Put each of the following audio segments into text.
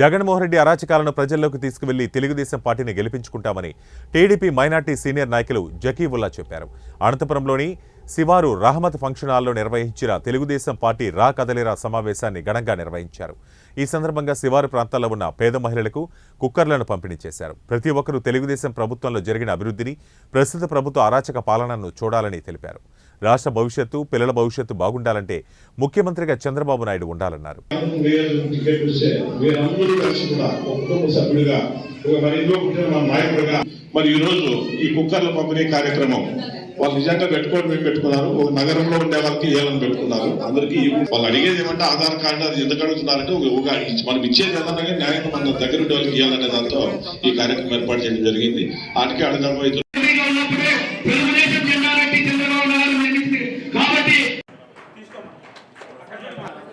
జగన్మోహన్ రెడ్డి అరాచకాలను ప్రజల్లోకి తీసుకువెళ్ళి తెలుగుదేశం పార్టీని గెలిపించుకుంటామని టీడీపీ మైనార్టీ సీనియర్ నాయకులు జకీవుల్లా చెప్పారు. అనంతపురంలోని శివారు రహమత్ ఫంక్షన్ హాల్లో నిర్వహించిన తెలుగుదేశం పార్టీ రా కదలిరా సమావేశాన్ని ఘనంగా నిర్వహించారు. ఈ సందర్భంగా శివారు ప్రాంతాల్లో ఉన్న పేద మహిళలకు కుక్కర్లను పంపిణీ చేశారు. ప్రతి ఒక్కరూ తెలుగుదేశం ప్రభుత్వంలో జరిగిన అభివృద్ధిని ప్రస్తుత ప్రభుత్వ అరాచక పాలనను చూడాలని తెలిపారు. రాష్ట్ర భవిష్యత్తు పిల్లల భవిష్యత్తు బాగుండాలంటే ముఖ్యమంత్రిగా చంద్రబాబు నాయుడు ఉండాలన్నారు. మరి ఈ రోజు ఈ కుక్కర్ల పంపిణీ కార్యక్రమం వాళ్ళు నిజంగా పెట్టుకోవడం మేము పెట్టుకున్నారు? ఒక నగరంలో ఉండే వాళ్ళకి ఏళ్ళని పెట్టుకున్నారు? అందరికీ వాళ్ళు అడిగేది ఏమంటే ఆధార్ కార్డు అది ఎందుకు అడుగుతున్నారంటే ఒక- ఒక మనం ఇచ్చేది ఏదన్నా న్యాయం మన దగ్గర ఉండే వాళ్ళకి ఇవ్వాలనే దాంతో ఈ కార్యక్రమం ఏర్పాటు చేయడం జరిగింది. వాటికి అడగడం అయితే ఎన్నికల్లో ఉన్నప్పుడే తెలుగుదేశం జెండా పెట్టి చంద్రబాబు నాయుడు నిర్మిస్తుంది కాబట్టి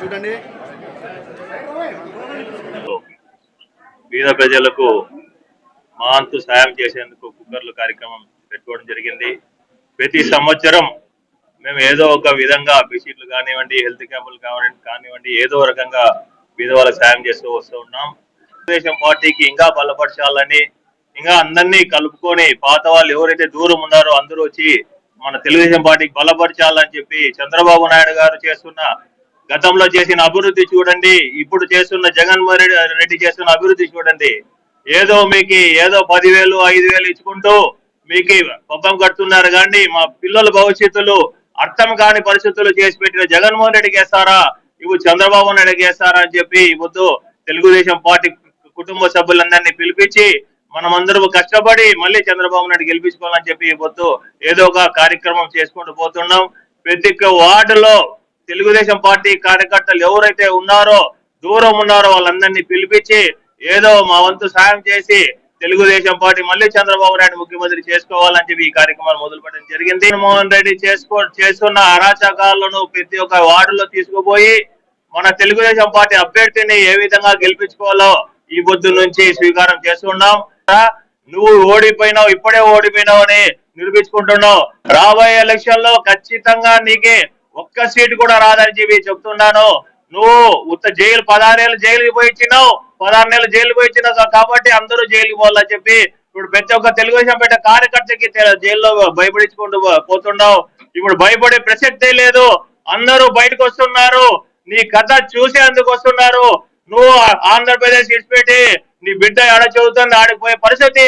చూడండి. బీద ప్రజలకు మా అంతు సాయం చేసేందుకు కుక్కర్లు కార్యక్రమం పెట్టుకోవడం జరిగింది. ప్రతి సంవత్సరం మేము ఏదో ఒక విధంగా బీసీట్లు కానివ్వండి హెల్త్ క్యాంపులు కానివ్వండి కానివ్వండి ఏదో రకంగా విధవాళ్ళకి సాయం చేస్తూ వస్తూ ఉన్నాం. తెలుగుదేశం పార్టీకి ఇంకా బలపరచాలని ఇంకా అందరినీ కలుపుకొని పాత వాళ్ళు ఎవరైతే దూరం ఉన్నారో అందరూ వచ్చి మన తెలుగుదేశం పార్టీకి బలపరచాలని చెప్పి చంద్రబాబు నాయుడు గారు చేస్తున్న గతంలో చేసిన అభివృద్ధి చూడండి ఇప్పుడు చేస్తున్న జగన్మోహన్ రెడ్డి రెడ్డి చేస్తున్న అభివృద్ధి చూడండి. ఏదో మీకు ఏదో పదివేలు ఐదు వేలు ఇచ్చుకుంటూ మీకు పబ్బం కడుతున్నారు కానీ మా పిల్లల భవిష్యత్తులు అర్థం కాని పరిస్థితులు చేసి పెట్టిన జగన్మోహన్ రెడ్డికి వేస్తారా ఇవి చంద్రబాబు నాయుడుకి వేస్తారా అని చెప్పి ఇప్పుడు తెలుగుదేశం పార్టీ కుటుంబ సభ్యులందరినీ పిలిపించి మనం కష్టపడి మళ్ళీ చంద్రబాబు నాయుడు గెలిపించుకోవాలని చెప్పి పొద్దు ఏదో ఒక కార్యక్రమం చేసుకుంటూ పోతున్నాం. ప్రతి ఒక్క వార్డులో తెలుగుదేశం పార్టీ కార్యకర్తలు ఎవరైతే ఉన్నారో దూరం ఉన్నారో వాళ్ళందరినీ పిలిపించి ఏదో మా వంతు సాయం చేసి తెలుగుదేశం పార్టీ మళ్ళీ చంద్రబాబు నాయుడు ముఖ్యమంత్రి చేసుకోవాలని చెప్పి ఈ కార్యక్రమాన్ని మొదలుపెట్టడం జరిగింది. జగన్మోహన్ రెడ్డి చేసుకో చేస్తున్న అరాచకాలను ప్రతి ఒక్క వార్డులో తీసుకుపోయి మన తెలుగుదేశం పార్టీ అభ్యర్థిని ఏ విధంగా గెలిపించుకోవాలో ఈ బొద్దు నుంచి స్వీకారం చేస్తున్నాం. నువ్వు ఓడిపోయినావు ఇప్పుడే ఓడిపోయినావు అని నిరూపించుకుంటున్నావు. రాబోయే ఎలక్షన్లో ఖచ్చితంగా నీకే ఒక్క సీటు కూడా రాదని చెప్పి చెప్తున్నాను. నువ్వు ఉత్త జైలు పదహారేళ్ళు జైలుకి పోయి ఇచ్చినావు. పదహారు నెలలు జైలు పోయి ఇచ్చినావు కాబట్టి అందరూ జైలుకి పోవాలని చెప్పి ఇప్పుడు ప్రతి ఒక్క తెలుగుదేశం పెట్టే కార్యకర్తకి జైల్లో భయపడించుకుంటూ పోతున్నావు. ఇప్పుడు భయపడే ప్రసక్తే లేదు. అందరూ బయటకు వస్తున్నారు. నీ కథ చూసేందుకు వస్తున్నారు. నువ్వు ఆంధ్రప్రదేశ్ విడిచిపెట్టి నీ బిడ్డ ఆడ చదువుతుంది ఆడికి పోయే పరిస్థితి